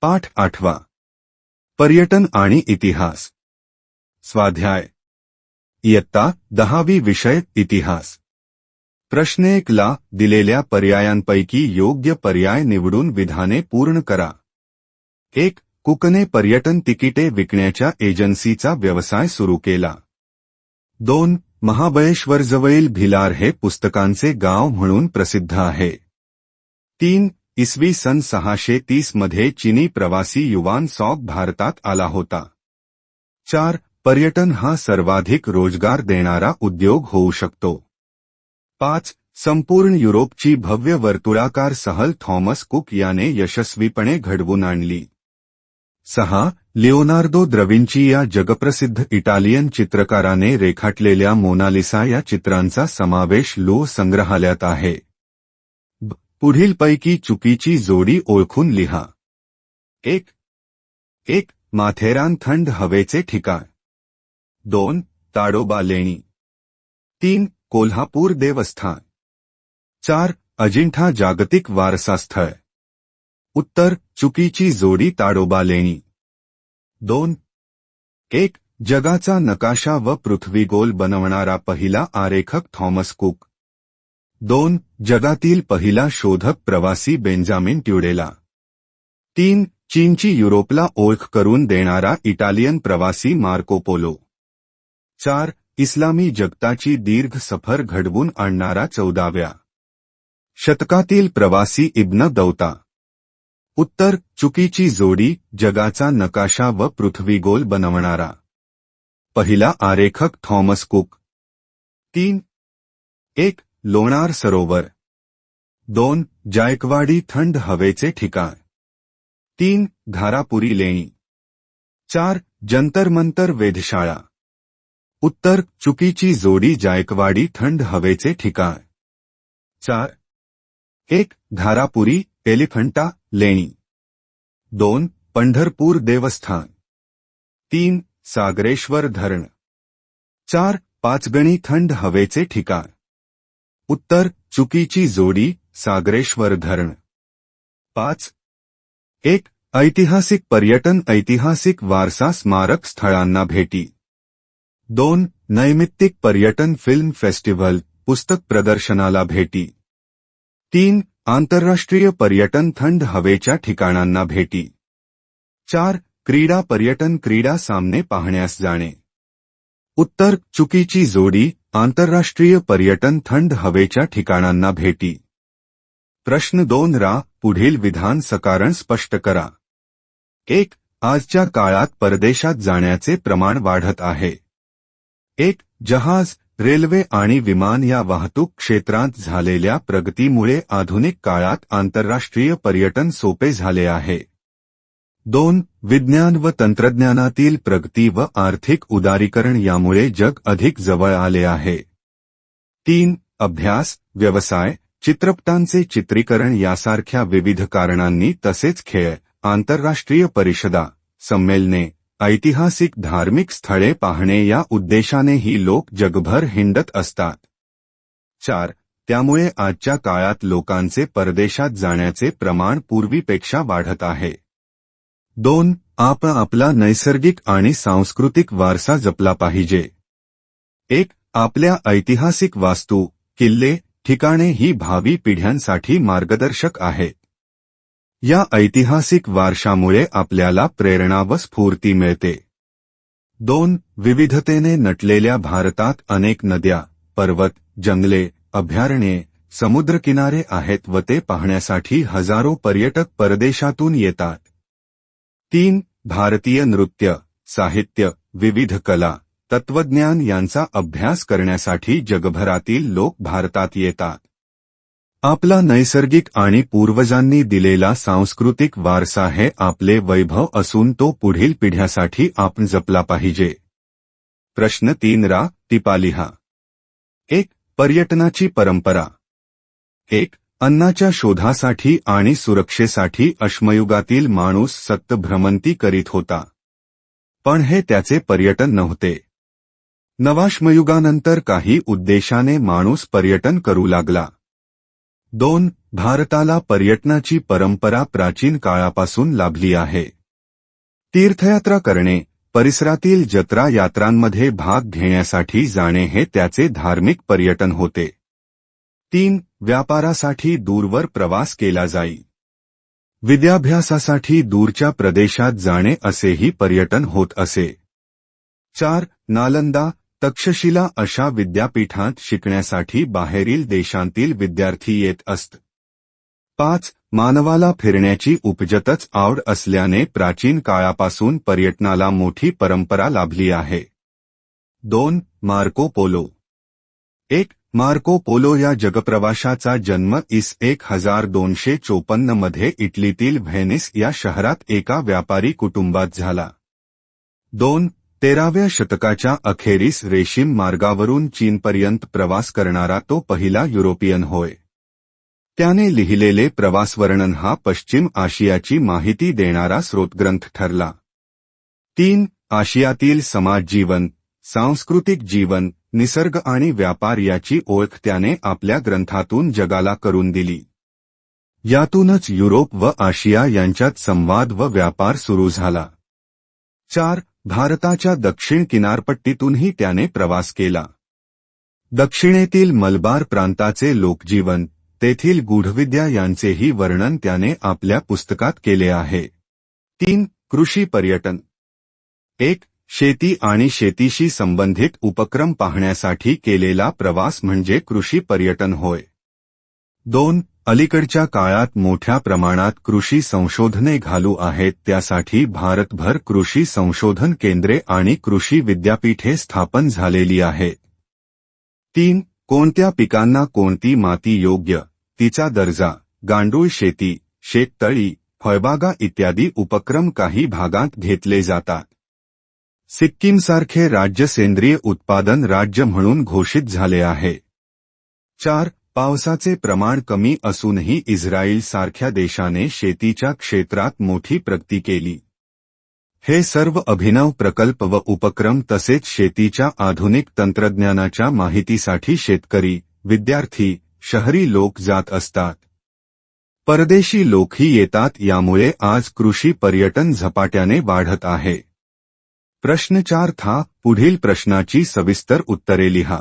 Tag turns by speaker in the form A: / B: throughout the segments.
A: पाठ आठवा. पर्यटन आणि इतिहास. स्वाध्याय. इयत्ता दहावी विषय इतिहास. प्रश्न एक ला दिलेल्या पर्यायांपैकी योग्य पर्याय निवडून विधाने पूर्ण करा. एक कुकने पर्यटन तिकिटे विकण्याच्या एजन्सीचा व्यवसाय सुरू केला. दोन महाबळेश्वरजवळील भिलार हे पुस्तकांचे गाव म्हणून प्रसिद्ध आहे. तीन इसवी सन सहाशे तीसमध्ये चिनी प्रवासी युवान सॉक भारतात आला होता. चार पर्यटन हा सर्वाधिक रोजगार देणारा उद्योग होऊ शकतो. पाच संपूर्ण युरोपची भव्य वर्तुळाकार सहल थॉमस कुक याने यशस्वीपणे घडवून आणली. सहा लिओनार्दो द्रविंची या जगप्रसिद्ध इटालियन चित्रकाराने रेखाटलेल्या मोनालिसा या चित्रांचा समावेश लो संग्रहालयात आहे. पुढीलपैकी चुकीची जोडी ओळखून लिहा. एक. एक. माथेरान थंड हवेचे ठिकाण. दोन. ताडोबा लेणी. तीन. कोल्हापूर देवस्थान. चार. अजिंठा जागतिक वारसा स्थळ. उत्तर. चुकीची जोडी ताडोबा लेणी. दोन. एक. जगाचा नकाशा व पृथ्वीगोल बनवणारा पहिला आरेखक थॉमस कुक. दोन जगातील पहिला शोधक प्रवासी बेंजामिन ट्युडेला. तीन चीनची युरोपला ओळख करून देणारा इटालियन प्रवासी मार्कोपोलो चार इस्लामी जगताची दीर्घ सफर घडवून आणणारा चौदाव्या. शतकातील प्रवासी इब्न दौता. उत्तर चुकीची जोडी जगाचा नकाशा व पृथ्वीगोल बनवणारा. पहिला आरेखक थॉमस कुक. तीन एक लोणार सरोवर. दोन जायकवाडी थंड हवेचे ठिकाण. तीन घारापुरी लेणी. चार जंतर मंतर वेधशाळा. उत्तर चुकीची जोडी जायकवाडी थंड हवेचे ठिकाण. चार एक घारापुरी एलिफंटा लेणी. दोन पंढरपूर देवस्थान. तीन सागरेश्वर धरण. चार पाचगणी थंड हवेचे ठिकाण. उत्तर चुकीची जोडी सागरेश्वर धरण. पाच. एक ऐतिहासिक पर्यटन ऐतिहासिक वारसा स्मारक स्थळांना भेटी. दोन नैमित्तिक पर्यटन फिल्म फेस्टिव्हल पुस्तक प्रदर्शनाला भेटी. तीन आंतरराष्ट्रीय पर्यटन थंड हवेच्या ठिकाणांना भेटी. चार क्रीडा पर्यटन क्रीडा सामने पाहण्यास जाणे. उत्तर चुकीची जोडी आंतरराष्ट्रीय पर्यटन थंड हवेच्या ठिकाणांना भेटी. प्रश्न दोन रा पुढील विधान सकारण स्पष्ट करा. एक आजच्या काळात परदेशात जाण्याचे प्रमाण वाढत आहे. एक जहाज रेल्वे आणि विमान या वाहतूक क्षेत्रात झालेल्या प्रगतीमुळे आधुनिक काळात आंतरराष्ट्रीय पर्यटन सोपे झाले आहे. दोन विज्ञान व तंत्रज्ञानातील प्रगती व आर्थिक उदारीकरण यामुळे जग अधिक जवळ आले आहे. तीन अभ्यास व्यवसाय चित्रपटांचे चित्रीकरण यासारख्या विविध कारणांनी तसेच खेळ आंतरराष्ट्रीय परिषदा संमेलने ऐतिहासिक धार्मिक स्थळे पाहणे या उद्देशानेही लोक जगभर हिंडत असतात. चार त्यामुळे आजच्या काळात लोकांचे परदेशात जाण्याचे प्रमाण पूर्वीपेक्षा वाढत आहे. दोन आप आपला नैसर्गिक आणि सांस्कृतिक वारसा जपला पाहिजे. एक आपल्या ऐतिहासिक वास्तू किल्ले ठिकाणे ही भावी पिढ्यांसाठी मार्गदर्शक आहेत या ऐतिहासिक वारशामुळे आपल्याला प्रेरणा व स्फूर्ती मिळते. दोन विविधतेने नटलेल्या भारतात अनेक नद्या पर्वत जंगले अभयारण्ये समुद्रकिनारे आहेत व ते पाहण्यासाठी हजारो पर्यटक परदेशातून येतात. तीन भारतीय नृत्य साहित्य विविध कला तत्वज्ञान यांचा अभ्यास करण्यासाठी जगभरातील लोक भारतात येतात. आपला नैसर्गिक आणि पूर्वजांनी दिलेला सांस्कृतिक वारसा हे आपले वैभव असून तो पुढील पिढ्यासाठी आपण जपला पाहिजे. प्रश्न तीन रा तिपालिहा एक पर्यटनाची परंपरा. एक अन्नाच्या शोधासाठी आणि सुरक्षेसाठी अश्मयुगातील माणूस सक्त भ्रमंती करीत होता. पण हे त्याचे पर्यटन नव्हते. नवाश्मयुगानंतर काही उद्देशाने माणूस पर्यटन करू लागला. दोन भारताला पर्यटनाची परंपरा प्राचीन काळापासून लाभली आहे. तीर्थयात्रा करणे परिसरातील जत्रा यात्रांमध्ये भाग घेण्यासाठी जाणे हे त्याचे धार्मिक पर्यटन होते. तीन व्यापारासाठी दूरवर प्रवास केला जाई. विद्याभ्यासासाठी दूरच्या प्रदेशात जाणे असेही पर्यटन होत असे. चार नालंदा तक्षशिला अशा विद्यापीठात शिकण्यासाठी बाहेरील देशांतील विद्यार्थी येत असत. पाच मानवाला फिरण्याची उपजतच आवड असल्याने प्राचीन काळापासून पर्यटनाला मोठी परंपरा लाभली आहे. दोन मार्को पोलो. एक मार्को पोलो या जगप्रवाशाचा जन्म इस एक हजार दोनशे चोपन्नमध्ये इटलीतील व्हेनिस या शहरात एका व्यापारी कुटुंबात झाला. दोन तेराव्या शतकाच्या अखेरीस रेशीम मार्गावरून चीनपर्यंत प्रवास करणारा तो पहिला युरोपियन होय. त्याने लिहिलेले प्रवासवर्णन हा पश्चिम आशियाची माहिती देणारा स्रोतग्रंथ ठरला. तीन आशियातील समाज जीवन सांस्कृतिक जीवन निसर्ग आणि व्यापार याची ओळख त्याने आपल्या ग्रंथातून जगाला करून दिली. यातूनच युरोप व आशिया यांच्यात संवाद व व्यापार सुरू झाला. चार भारताच्या दक्षिण किनारपट्टीतूनही त्याने प्रवास केला. दक्षिणेतील मलबार प्रांताचे लोकजीवन तेथील गूढविद्या यांचेही वर्णन त्याने आपल्या पुस्तकात केले आहे. तीन कृषी पर्यटन. एक शेती आणि शेतीशी संबंधित उपक्रम पाहण्यासाठी केलेला प्रवास म्हणजे कृषी पर्यटन होय. दोन अलीकडच्या काळात मोठ्या प्रमाणात कृषी संशोधने घालू आहेत त्यासाठी भारतभर कृषी संशोधन केंद्रे आणि कृषी विद्यापीठे स्थापन झालेली आहेत. तीन कोणत्या पिकांना कोणती माती योग्य तिचा दर्जा गांडूळ शेती शेततळी फळबागा इत्यादी उपक्रम काही भागात घेतले जातात. सिक्कीमसारखे राज्य सेंद्रिय उत्पादन राज्य म्हणून घोषित झाले आहे. चार पावसाचे प्रमाण कमी असूनही इस्रायल सारख्या देशाने शेतीच्या क्षेत्रात मोठी प्रगती केली. हे सर्व अभिनव प्रकल्प व उपक्रम तसेच शेतीच्या आधुनिक तंत्रज्ञानाच्या माहितीसाठी शेतकरी विद्यार्थी शहरी लोक जात असतात. परदेशी लोकही येतात यामुळे आज कृषी पर्यटन झपाट्याने वाढत आहे. प्रश्न चार था पुढील प्रश्नाची सविस्तर उत्तरे लिहा.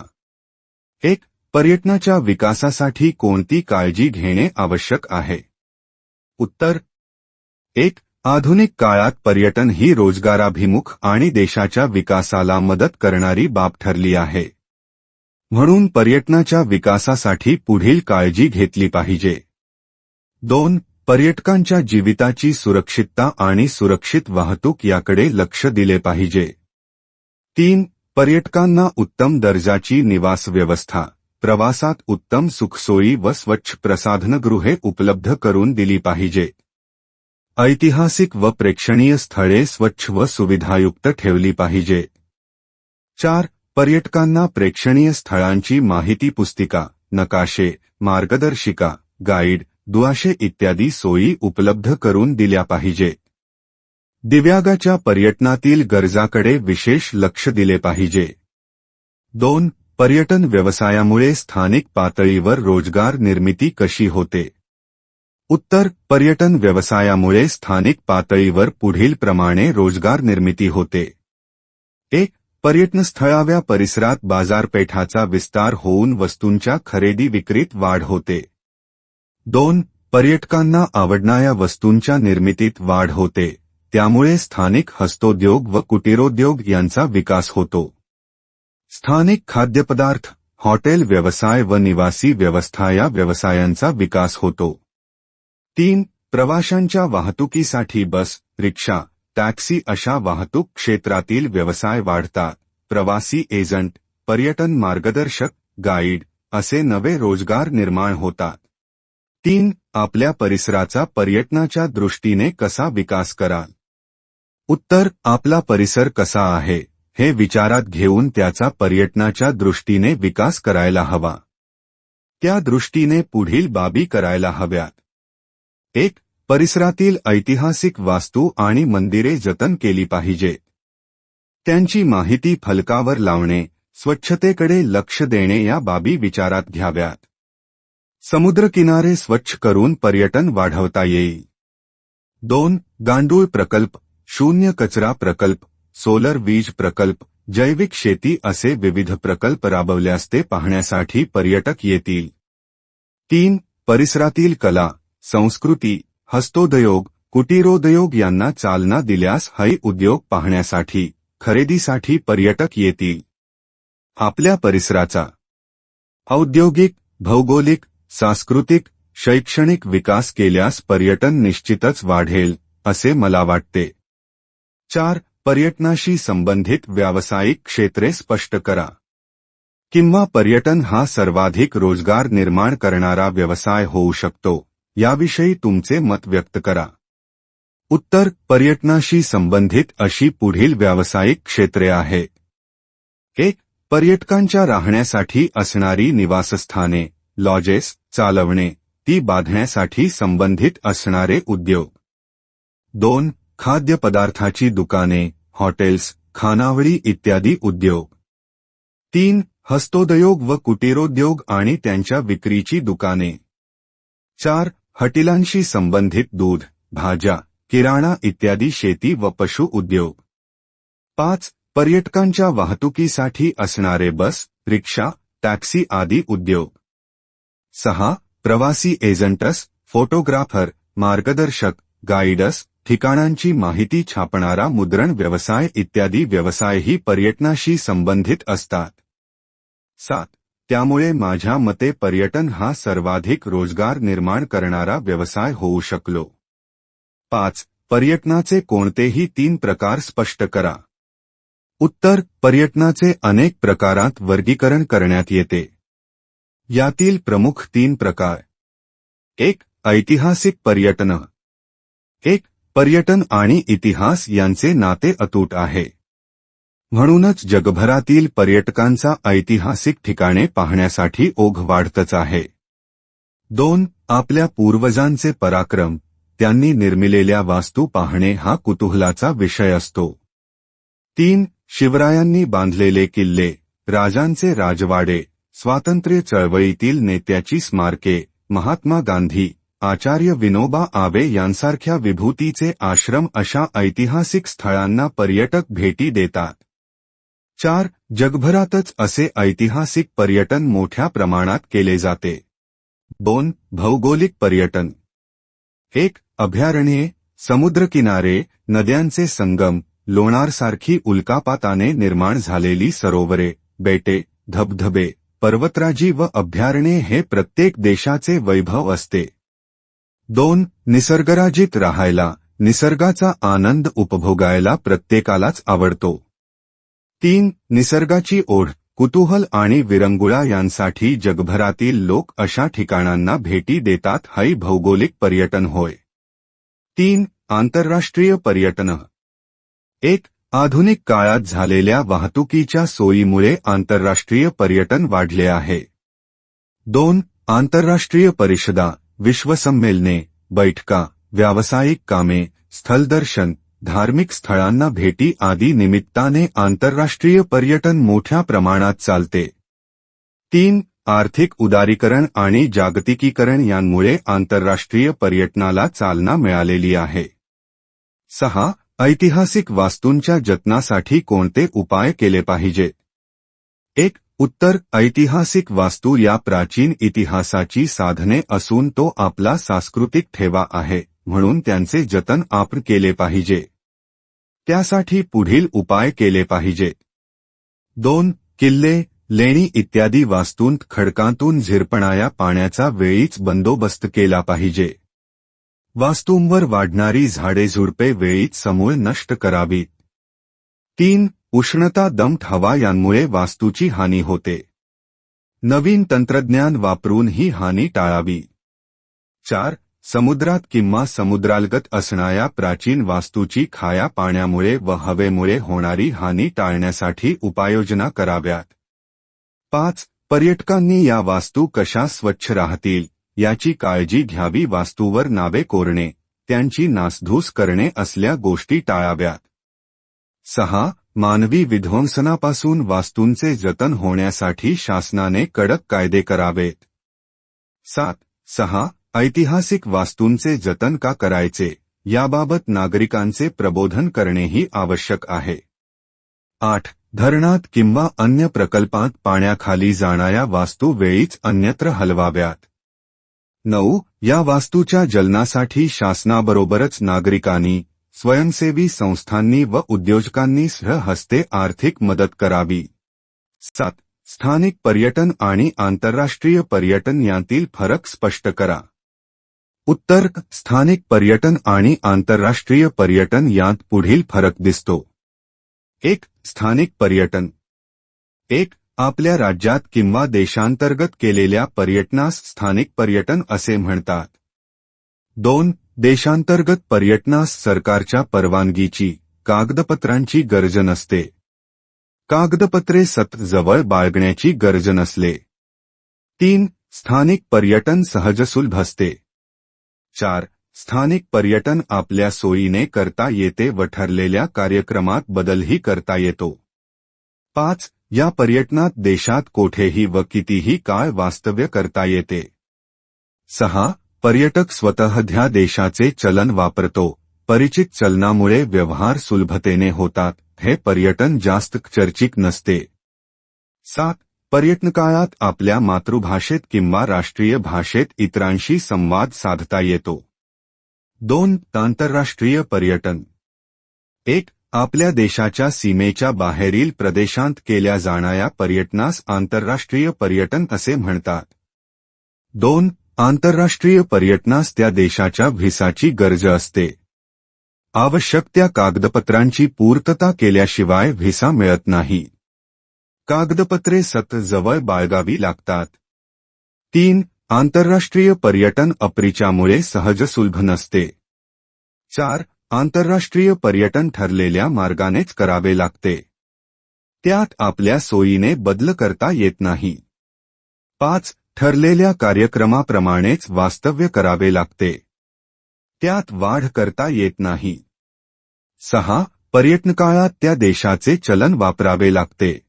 A: एक पर्यटनाच्या विकासासाठी कोणती काळजी घेणे आवश्यक आहे? उत्तर एक आधुनिक काळात पर्यटन ही रोजगाराभिमुख आणि देशाच्या विकासाला मदत करणारी बाब ठरली आहे. म्हणून पर्यटनाच्या विकासासाठी पुढील काळजी घेतली पाहिजे. दोन पर्यटकांच्या जीविताची सुरक्षितता आणि सुरक्षित वाहतूक याकडे लक्ष दिले पाहिजे. तीन पर्यटकांना उत्तम दर्जाची निवास व्यवस्था. प्रवासात उत्तम सुखसोयी व स्वच्छ प्रसाधनगृहे उपलब्ध करून दिली पाहिजे. ऐतिहासिक व प्रेक्षणीय स्थळे स्वच्छ व सुविधायुक्त ठेवली पाहिजे. चार पर्यटकांना प्रेक्षणीय स्थळांची माहिती पुस्तिका नकाशे मार्गदर्शिका गाईड दुआशे इत्यादी सोयी उपलब्ध करून दिल्या पाहिजे. दिव्यागाच्या पर्यटनातील गरजाकडे विशेष लक्ष दिले पाहिजे. दोन पर्यटन व्यवसायामुळे स्थानिक पातळीवर रोजगार निर्मिती कशी होते? उत्तर पर्यटन व्यवसायामुळे स्थानिक पातळीवर पुढील प्रमाणे रोजगार निर्मिती होते. एक पर्यटनस्थळाव्या परिसरात बाजारपेठाचा विस्तार होऊन वस्तूंच्या खरेदी विक्रीत वाढ होते. दोन पर्यटकांना आवडणाऱ्या वस्तूंच्या निर्मितीत वाढ होते. त्यामुळे स्थानिक हस्तोद्योग व कुटीरोद्योग यांचा विकास होतो. स्थानिक खाद्यपदार्थ हॉटेल व्यवसाय व निवासी व्यवस्था या व्यवसायांचा विकास होतो. तीन प्रवाशांच्या वाहतुकीसाठी बस रिक्षा टॅक्सी अशा वाहतूक क्षेत्रातील व्यवसाय वाढतात. प्रवासी एजंट पर्यटन मार्गदर्शक गाईड असे नवे रोजगार निर्माण होतात. तीन आपल्या परिसराचा पर्यटनाच्या दृष्टीने कसा विकास कराल? उत्तर आपला परिसर कसा आहे? हे विचारात घेऊन त्याचा पर्यटनाच्या दृष्टीने विकास करायला हवा. त्या दृष्टीने पुढील बाबी करायला हव्यात. एक परिसरातील ऐतिहासिक वास्तू आणि मंदिरे जतन केली पाहिजे. त्यांची माहिती फलकावर लावणे स्वच्छतेकडे लक्ष देणे या बाबी विचारात घ्याव्यात. समुद्रकिनारे स्वच्छ करून पर्यटन वाढवता येईल दोन गांडूळ प्रकल्प शून्य कचरा प्रकल्प सोलर वीज प्रकल्प जैविक शेती असे विविध प्रकल्प राबवल्यास ते पाहण्यासाठी पर्यटक येतील. तीन परिसरातील कला संस्कृती हस्तोद्योग कुटीरोद्योग यांना चालना दिल्यास हई उद्योग पाहण्यासाठी खरेदीसाठी पर्यटक येतील. आपल्या परिसराचा औद्योगिक भौगोलिक सांस्कृतिक शैक्षणिक विकास केल्यास पर्यटन निश्चितच वाढेल असे मला वाटते. चार पर्यटनाशी संबंधित व्यावसायिक क्षेत्रे स्पष्ट करा. किंवा पर्यटन हा सर्वाधिक रोजगार निर्माण करणारा व्यवसाय होऊ शकतो याविषयी तुमचे मत व्यक्त करा. उत्तर पर्यटनाशी संबंधित अशी पुढील व्यावसायिक क्षेत्रे आहेत एक पर्यटकांच्या राहण्यासाठी असणारी निवासस्थाने. लॉजेस चालवणे ती बांधण्यासाठी संबंधित असणारे उद्योग. दोन खाद्यपदार्थाची दुकाने हॉटेल्स खानावळी इत्यादी उद्योग. तीन हस्तोद्योग व कुटीरोद्योग आणि त्यांच्या विक्रीची दुकाने. चार हटिलांशी संबंधित दूध भाज्या किराणा इत्यादी शेती व पशु उद्योग. पाच पर्यटकांच्या वाहतुकीसाठी असणारे बस रिक्षा टॅक्सी आदी उद्योग. सहा प्रवासी एजंटस फोटोग्राफर मार्गदर्शक गाईडस ठिकाणांची माहिती छापणारा मुद्रण व्यवसाय इत्यादी व्यवसायही पर्यटनाशी संबंधित असतात. सात त्यामुळे माझ्या मते पर्यटन हा सर्वाधिक रोजगार निर्माण करणारा व्यवसाय होऊ शकलो. पाच पर्यटनाचे कोणतेही तीन प्रकार स्पष्ट करा. उत्तर पर्यटनाचे अनेक प्रकारात वर्गीकरण करण्यात येते. यातील प्रमुख तीन प्रकार. एक ऐतिहासिक पर्यटन. एक पर्यटन आणि इतिहास यांचे नाते अतूट आहे. म्हणूनच जगभरातील पर्यटकांचा ऐतिहासिक ठिकाणे पाहण्यासाठी ओघ वाढतच आहे. दोन आपल्या पूर्वजांचे पराक्रम. त्यांनी निर्मिलेल्या वास्तू पाहणे हा कुतूहलाचा विषय असतो. तीन शिवरायांनी बांधलेले किल्ले राजांचे राजवाडे स्वातंत्र्य चळवळीतील नेत्याची स्मारके महात्मा गांधी आचार्य विनोबा आबे यांसारख्या विभूतीचे आश्रम अशा ऐतिहासिक स्थळांना पर्यटक भेटी देतात. चार जगभरातच असे ऐतिहासिक पर्यटन मोठ्या प्रमाणात केले जाते. दोन भौगोलिक पर्यटन. एक अभयारण्ये समुद्रकिनारे नद्यांचे संगम लोणारसारखी उल्कापाताने निर्माण झालेली सरोवरे बेटे धबधबे. पर्वतराजी व अभ्यारण्ये हे प्रत्येक देशाचे वैभव असते. दोन निसर्गराजीत राहायला निसर्गाचा आनंद उपभोगायला प्रत्येकालाच आवडतो. तीन निसर्गाची ओढ कुतूहल आणि विरंगुळा यांसाठी जगभरातील लोक अशा ठिकाणांना भेटी देतात हाई भौगोलिक पर्यटन होय. तीन आंतरराष्ट्रीय पर्यटन. एक आधुनिक काळात झालेल्या वाहतुकीच्या सोयीमुळे आंतरराष्ट्रीय पर्यटन वाढले आहे. दोन आंतरराष्ट्रीय परिषदा विश्वसंमेलने बैठका व्यावसायिक कामे स्थलदर्शन धार्मिक स्थळांना भेटी आदी निमित्ताने आंतरराष्ट्रीय पर्यटन मोठ्या प्रमाणात चालते. तीन आर्थिक उदारीकरण आणि जागतिकीकरण यांमुळे आंतरराष्ट्रीय पर्यटनाला चालना मिळालेली आहे. सहा ऐतिहासिक वास्तूंच्या जतनासाठी कोणते उपाय केले पाहिजे? एक उत्तर ऐतिहासिक वास्तू या प्राचीन इतिहासाची साधने असून तो आपला सांस्कृतिक ठेवा आहे म्हणून त्यांचे जतन आपण केले पाहिजे. त्यासाठी पुढील उपाय केले पाहिजे. दोन किल्ले लेणी इत्यादी वास्तूंत खडकांतून झिरपणाया पाण्याचा वेळीच बंदोबस्त केला पाहिजे. वास्तूंवर वाढणारी झाडे झुडपे वेळीत समूळ नष्ट करावीत तीन उष्णता दमट हवा यांमुळे वास्तूची हानी होते. नवीन तंत्रज्ञान वापरून ही हानी टाळावी. चार समुद्रात किंवा समुद्रालगत असणाऱ्या प्राचीन वास्तूची खाया पाण्यामुळे व हवेमुळे होणारी हानी टाळण्यासाठी उपाययोजना कराव्यात. पाच पर्यटकांनी या वास्तू कशा स्वच्छ राहतील? याची काळजी घ्यावी वास्तूवर नावे कोरणे त्यांची नासधूस करणे असल्या गोष्टी टाळाव्यात. सहा मानवी विध्वंसनापासून वास्तूंचे जतन होण्यासाठी शासनाने कडक कायदे करावेत. सात सहा ऐतिहासिक वास्तूंचे जतन का करायचे याबाबत नागरिकांचे प्रबोधन करणेही आवश्यक आहे. आठ धरणात किंवा अन्य प्रकल्पात पाण्याखाली जाणाऱ्या वास्तू वेळीच अन्यत्र हलवाव्यात. नऊ या वास्तूच्या जलनासाठी शासनाबरोबरच नागरिकांनी स्वयंसेवी संस्थांनी व उद्योजकांनी हस्ते आर्थिक मदत करावी. सात स्थानिक पर्यटन आणि आंतरराष्ट्रीय पर्यटन यांतील फरक स्पष्ट करा. उत्तर स्थानिक पर्यटन आणि आंतरराष्ट्रीय पर्यटन यात पुढील फरक दिसतो. एक स्थानिक पर्यटन. एक आपल्या राज्यात किंवा देशांतर्गत केलेल्या पर्यटनास स्थानिक पर्यटन असे म्हणतात. दोन देशांतर्गत पर्यटनास सरकारच्या परवानगीची कागदपत्रांची गरज नसते. कागदपत्रे सत जवळ बाळगण्याची गरज नसले. तीन स्थानिक पर्यटन सहजसुलभ असते. चार स्थानिक पर्यटन आपल्या सोयीने करता येते व ठरलेल्या कार्यक्रमात बदलही करता येतो. पाच या पर्यटनात देशात कोठेही व कितीही काळ वास्तव्य करता येते. सहा पर्यटक स्वतःध्या देशाचे चलन वापरतो. परिचित चलनामुळे व्यवहार सुलभतेने होतात. हे पर्यटन जास्त चर्चिक नसते. सात पर्यटनकाळात आपल्या मातृभाषेत किंवा राष्ट्रीय भाषेत इतरांशी संवाद साधता येतो. दोन आंतरराष्ट्रीय पर्यटन. एक आपल्या देशाच्या सीमेच्या बाहेरील प्रदेशांत केल्या जाणाऱ्या पर्यटनास आंतरराष्ट्रीय पर्यटन असे म्हणतात. दोन आंतरराष्ट्रीय पर्यटनास त्या देशाच्या व्हिसाची गरज असते. आवश्यक त्या कागदपत्रांची पूर्तता केल्याशिवाय व्हिसा मिळत नाही. कागदपत्रे सत जवळ बाळगावी लागतात. तीन आंतरराष्ट्रीय पर्यटन अप्रिच्यामुळे सहज सुलभ नसते. चार आंतरराष्ट्रीय पर्यटन ठरलेल्या मार्गानेच करावे लागते. त्यात आपल्या सोयीने बदल करता येत नाही. पाच ठरलेल्या कार्यक्रमाप्रमाणेच वास्तव्य करावे लागते. त्यात वाढ करता येत नाही. सहा पर्यटनकाळात त्या देशाचे चलन वापरावे लागते.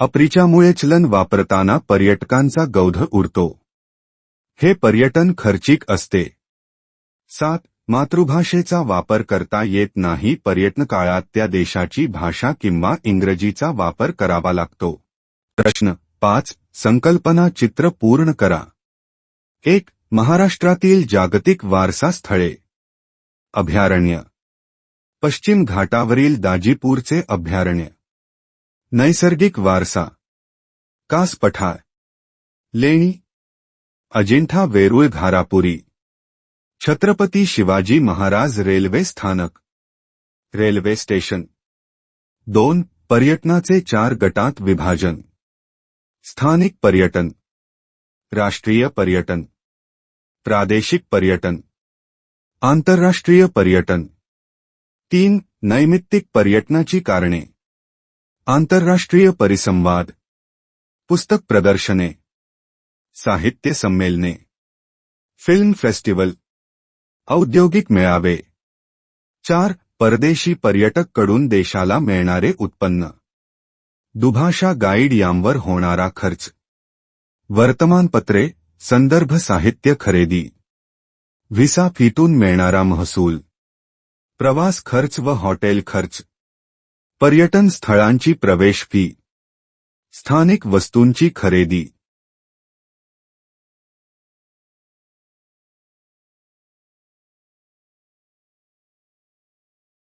A: अप्रिच्यामुळे चलन वापरताना पर्यटकांचा गौध उरतो. हे पर्यटन खर्चिक असते. सात मातृभाषेचा वापर करता येत नाही पर्यटन काळात त्या देशाची भाषा किंवा इंग्रजीचा वापर करावा लागतो. प्रश्न पाच संकल्पना चित्र पूर्ण करा. एक महाराष्ट्रातील जागतिक वारसा स्थळे. अभयारण्य. पश्चिम घाटावरील दाजीपूरचे अभयारण्य. नैसर्गिक वारसा. कास पठार लेणी. अजिंठा वेरूळ घारापुरी. छत्रपती शिवाजी महाराज रेल्वे स्थानक. Railway station. दोन पर्यटनाचे चार गटात विभाजन. स्थानिक पर्यटन. राष्ट्रीय पर्यटन. प्रादेशिक पर्यटन. आंतरराष्ट्रीय पर्यटन. तीन नैमित्तिक पर्यटनाची कारणे. आंतरराष्ट्रीय परिसंवाद. पुस्तक प्रदर्शने. साहित्य संमेलने. Film festival. औद्योगिक मेळावे. चार परदेशी पर्यटककडून देशाला मिळणारे उत्पन्न. दुभाषा गाईड यांवर होणारा खर्च. वर्तमानपत्रे संदर्भ साहित्य खरेदी. व्हिसा फीतून मिळणारा महसूल. प्रवास खर्च व हॉटेल खर्च. पर्यटन स्थळांची प्रवेश फी. स्थानिक वस्तूंची खरेदी.